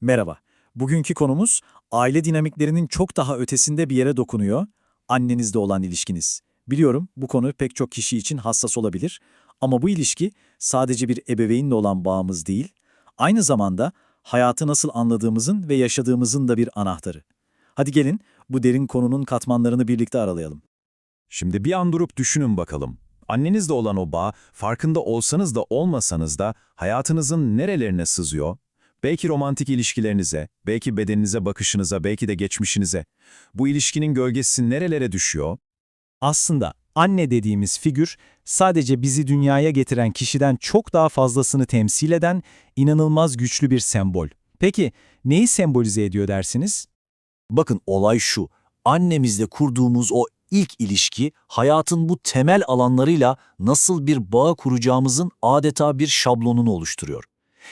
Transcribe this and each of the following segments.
Merhaba. Bugünkü konumuz aile dinamiklerinin çok daha ötesinde bir yere dokunuyor. Annenizle olan ilişkiniz. Biliyorum bu konu pek çok kişi için hassas olabilir ama bu ilişki sadece bir ebeveynle olan bağımız değil, aynı zamanda hayatı nasıl anladığımızın ve yaşadığımızın da bir anahtarı. Hadi gelin bu derin konunun katmanlarını birlikte aralayalım. Şimdi bir an durup düşünün bakalım. Annenizle olan o bağ, farkında olsanız da olmasanız da hayatınızın nerelerine sızıyor? Belki romantik ilişkilerinize, belki bedeninize bakışınıza, belki de geçmişinize. Bu ilişkinin gölgesi nerelere düşüyor? Aslında anne dediğimiz figür sadece bizi dünyaya getiren kişiden çok daha fazlasını temsil eden inanılmaz güçlü bir sembol. Peki neyi sembolize ediyor dersiniz? Bakın olay şu, annemizle kurduğumuz o ilk ilişki hayatın bu temel alanlarıyla nasıl bir bağ kuracağımızın adeta bir şablonunu oluşturuyor.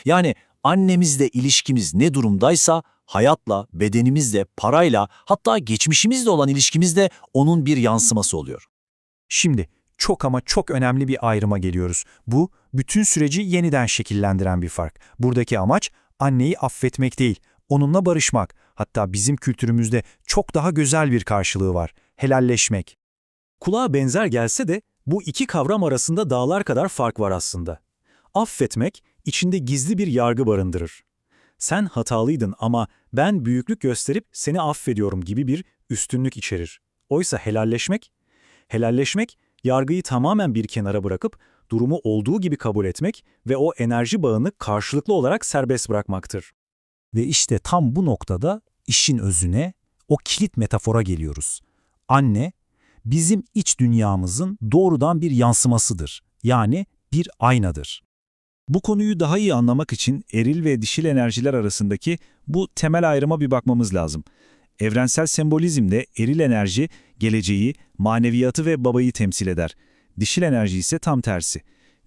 Yani annemizle ilişkimiz ne durumdaysa hayatla, bedenimizle, parayla hatta geçmişimizle olan ilişkimizde onun bir yansıması oluyor. Şimdi çok ama çok önemli bir ayrıma geliyoruz. Bu bütün süreci yeniden şekillendiren bir fark. Buradaki amaç anneyi affetmek değil, onunla barışmak. Hatta bizim kültürümüzde çok daha güzel bir karşılığı var. Helalleşmek. Kulağa benzer gelse de bu iki kavram arasında dağlar kadar fark var aslında. Affetmek içinde gizli bir yargı barındırır. Sen hatalıydın ama ben büyüklük gösterip seni affediyorum gibi bir üstünlük içerir. Oysa helalleşmek, helalleşmek yargıyı tamamen bir kenara bırakıp durumu olduğu gibi kabul etmek ve o enerji bağını karşılıklı olarak serbest bırakmaktır. Ve işte tam bu noktada işin özüne, o kilit metafora geliyoruz. Anne, bizim iç dünyamızın doğrudan bir yansımasıdır. Yani bir aynadır. Bu konuyu daha iyi anlamak için eril ve dişil enerjiler arasındaki bu temel ayrıma bir bakmamız lazım. Evrensel sembolizmde eril enerji geleceği, maneviyatı ve babayı temsil eder. Dişil enerji ise tam tersi.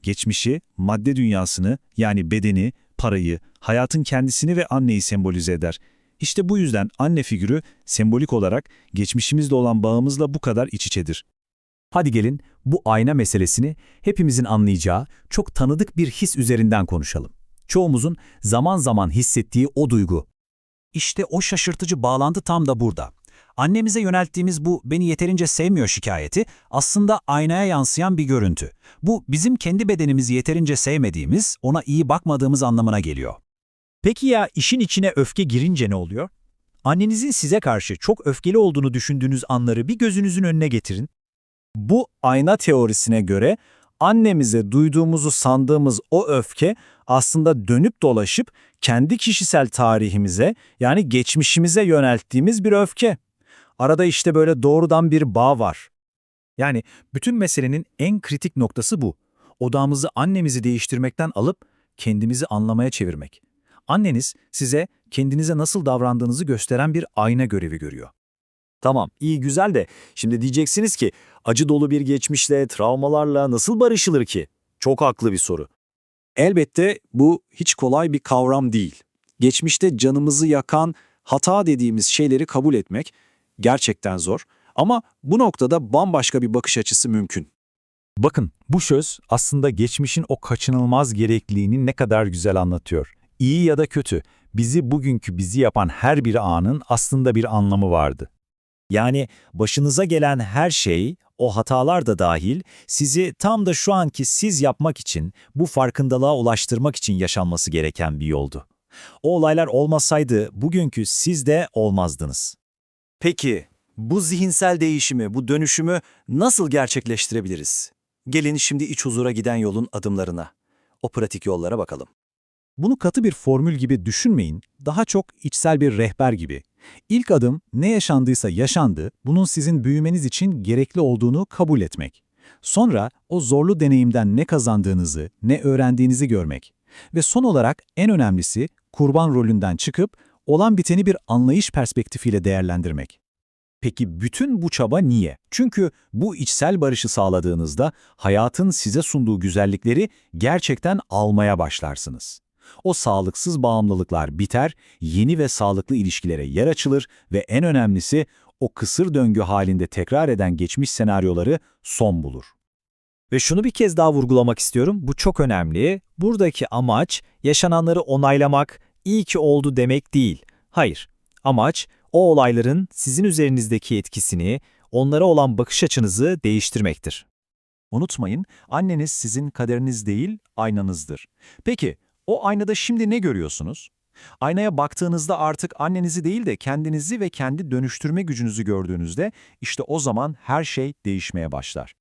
Geçmişi, madde dünyasını yani bedeni, parayı, hayatın kendisini ve anneyi sembolize eder. İşte bu yüzden anne figürü sembolik olarak geçmişimizle olan bağımızla bu kadar iç içedir. Hadi gelin bu ayna meselesini hepimizin anlayacağı çok tanıdık bir his üzerinden konuşalım. Çoğumuzun zaman zaman hissettiği o duygu. İşte o şaşırtıcı bağlantı tam da burada. Annemize yönelttiğimiz bu beni yeterince sevmiyor şikayeti aslında aynaya yansıyan bir görüntü. Bu bizim kendi bedenimizi yeterince sevmediğimiz, ona iyi bakmadığımız anlamına geliyor. Peki ya işin içine öfke girince ne oluyor? Annenizin size karşı çok öfkeli olduğunu düşündüğünüz anları bir gözünüzün önüne getirin. Bu ayna teorisine göre annemize duyduğumuzu sandığımız o öfke aslında dönüp dolaşıp kendi kişisel tarihimize yani geçmişimize yönelttiğimiz bir öfke. Arada işte böyle doğrudan bir bağ var. Yani bütün meselenin en kritik noktası bu. Odağımızı annemizi değiştirmekten alıp kendimizi anlamaya çevirmek. Anneniz size kendinize nasıl davrandığınızı gösteren bir ayna görevi görüyor. Tamam, iyi güzel de şimdi diyeceksiniz ki acı dolu bir geçmişle, travmalarla nasıl barışılır ki? Çok haklı bir soru. Elbette bu hiç kolay bir kavram değil. Geçmişte canımızı yakan hata dediğimiz şeyleri kabul etmek gerçekten zor ama bu noktada bambaşka bir bakış açısı mümkün. Bakın bu söz aslında geçmişin o kaçınılmaz gerekliliğini ne kadar güzel anlatıyor. İyi ya da kötü, bizi bugünkü bizi yapan her bir anın aslında bir anlamı vardı. Yani başınıza gelen her şey, o hatalar da dahil, sizi tam da şu anki siz yapmak için, bu farkındalığa ulaştırmak için yaşanması gereken bir yoldu. O olaylar olmasaydı bugünkü siz de olmazdınız. Peki, bu zihinsel değişimi, bu dönüşümü nasıl gerçekleştirebiliriz? Gelin şimdi iç huzura giden yolun adımlarına. O pratik yollara bakalım. Bunu katı bir formül gibi düşünmeyin, daha çok içsel bir rehber gibi. İlk adım ne yaşandıysa yaşandı, bunun sizin büyümeniz için gerekli olduğunu kabul etmek. Sonra o zorlu deneyimden ne kazandığınızı, ne öğrendiğinizi görmek. Ve son olarak en önemlisi kurban rolünden çıkıp olan biteni bir anlayış perspektifiyle değerlendirmek. Peki bütün bu çaba niye? Çünkü bu içsel barışı sağladığınızda hayatın size sunduğu güzellikleri gerçekten almaya başlarsınız. O sağlıksız bağımlılıklar biter, yeni ve sağlıklı ilişkilere yer açılır ve en önemlisi o kısır döngü halinde tekrar eden geçmiş senaryoları son bulur. Ve şunu bir kez daha vurgulamak istiyorum, bu çok önemli. Buradaki amaç yaşananları onaylamak, iyi ki oldu demek değil. Hayır. Amaç o olayların sizin üzerinizdeki etkisini, onlara olan bakış açınızı değiştirmektir. Unutmayın, anneniz sizin kaderiniz değil, aynanızdır. Peki, o aynada şimdi ne görüyorsunuz? Aynaya baktığınızda artık annenizi değil de kendinizi ve kendi dönüştürme gücünüzü gördüğünüzde işte o zaman her şey değişmeye başlar.